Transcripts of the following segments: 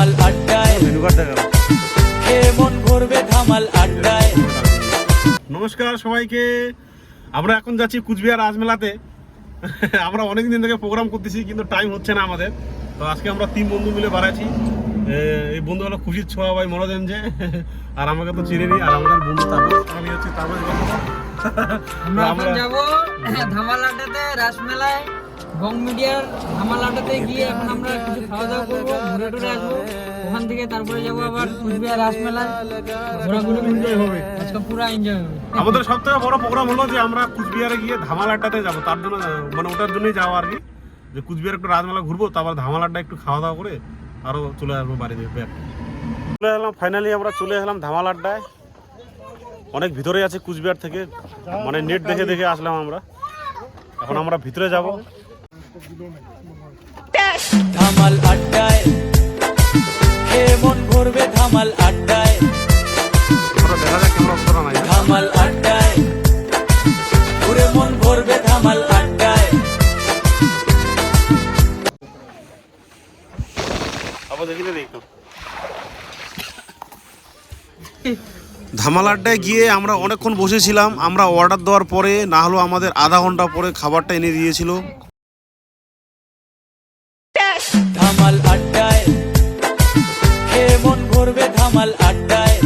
ধামাল আড্ডায়। মেনু মন ভরবে ধামাল আড্ডায়। নমস্কার সবাইকে। আমরা এখন যাচ্ছি কুচবিহার রাজমেলাতে। আমরা অনেক দিন থেকে প্রোগ্রাম করতেছি কিন্তু টাইম হচ্ছে না আমাদের। তো আজকে আমরা তিন বন্ধু মিলে বাড়াচ্ছি এই বন্ধু হলো খুশির ছোঁয়া ভাই মনোজন যে। আর আমাকে তো চিনে নি আর আমাদের বন্ধু তাপস। আমি হচ্ছে তাপস আমরা আমরা ধামালাটাতে রাসমেলায় বং মিডিয়ার ধামালাটাতে গিয়ে এখন আমরা কিছু খাওয়া দাওয়া করব ঘুরে টুরে আসব, ওখান থেকে তারপরে যাব আবার কুচবিহার রাসমেলায়। ঘোরাঘুরি এনজয় হবে, আজকে পুরো এনজয় হবে। আমাদের সব থেকে বড় প্রোগ্রাম হলো যে আমরা কুচবিহারে গিয়ে ধামাল আড্ডাতে যাব, তার জন্য মানে ওটার জন্যই যাওয়া আর কি। যে কুচবিহার একটু রাজমেলা ঘুরবো, তারপর ধামাল আড্ডা একটু খাওয়া দাওয়া করে আরও চলে আসব বাড়িতে ব্যাক চলে এলাম ফাইনালি আমরা চলে এলাম ধামাল আড্ডায় অনেক ভিতরে আছে কুচবিহার থেকে মানে নেট দেখে দেখে আসলাম আমরা। এখন আমরা ভিতরে যাব। ধামাল আড্ডায়। খেয়ে মন ভরবে ধামাল আড্ডায়। ধামাল আড্ডায়। ঘুরে মন ভরবে ধামাল আড্ডায়। ধামাল আড্ডায় গিয়ে আমরা অনেকক্ষণ বসেছিলাম। আমরা অর্ডার দেওয়ার পরে না হলো আমাদের আধা ঘণ্টা পরে খাবারটা এনে দিয়েছিল। ধামাল আড্ডায়। খেয়ে মন ভরবে ধামাল আড্ডায়।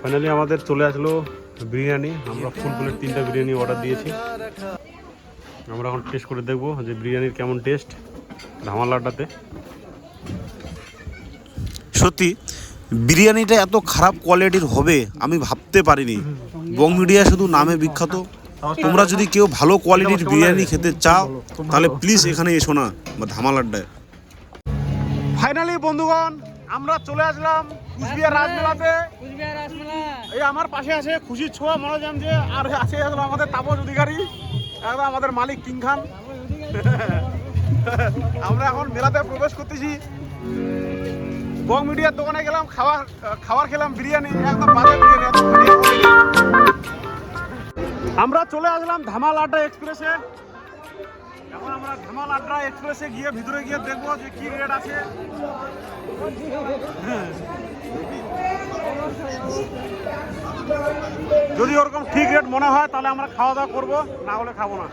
ফাইনালি আমাদের চলে আসলো বিরিয়ানি। আমরা ফুল প্লেট তিনটা বিরিয়ানি অর্ডার দিয়েছি। আমরা এখন টেস্ট করে দেখব যে বিরিয়ানির কেমন টেস্ট ধামাল আড্ডাতে। সত্যি বিরিয়ানিটা এত খারাপ কোয়ালিটির হবে আমি ভাবতে পারিনি। বং মিডিয়া শুধু নামে বিখ্যাত। তোমরা যদি কেউ ভালো কোয়ালিটির বিরিয়ানি খেতে চাও তাহলে প্লিজ এখানে এসো না বা ধামাল আড্ডায়। ফাইনালি বন্ধুগণ আমরা চলে আসলাম কুচবিহার রাজমেলাতে। এই আমার পাশে আছে খুশির ছোঁয়া মনোজান যে আর আছে আমাদের তাপস অধিকারী একদম আমাদের মালিক কিং খান। আমরা এখন মেলাতে প্রবেশ করতেছি। বং মিডিয়ার দোকানে গেলাম খাবার খাবার খেলাম, বিরিয়ানি, একদম। আমরা চলে আসলাম ধামাল আড্ডা এক্সপ্রেসে। এখন আমরা ধামাল আড্ডা এক্সপ্রেসে গিয়ে ভিতরে গিয়ে দেখব যে কি রেট আছে। যদি ওরকম ঠিক রেট মনে হয়, তাহলে আমরা খাওয়া দাওয়া করব, না হলে খাব না।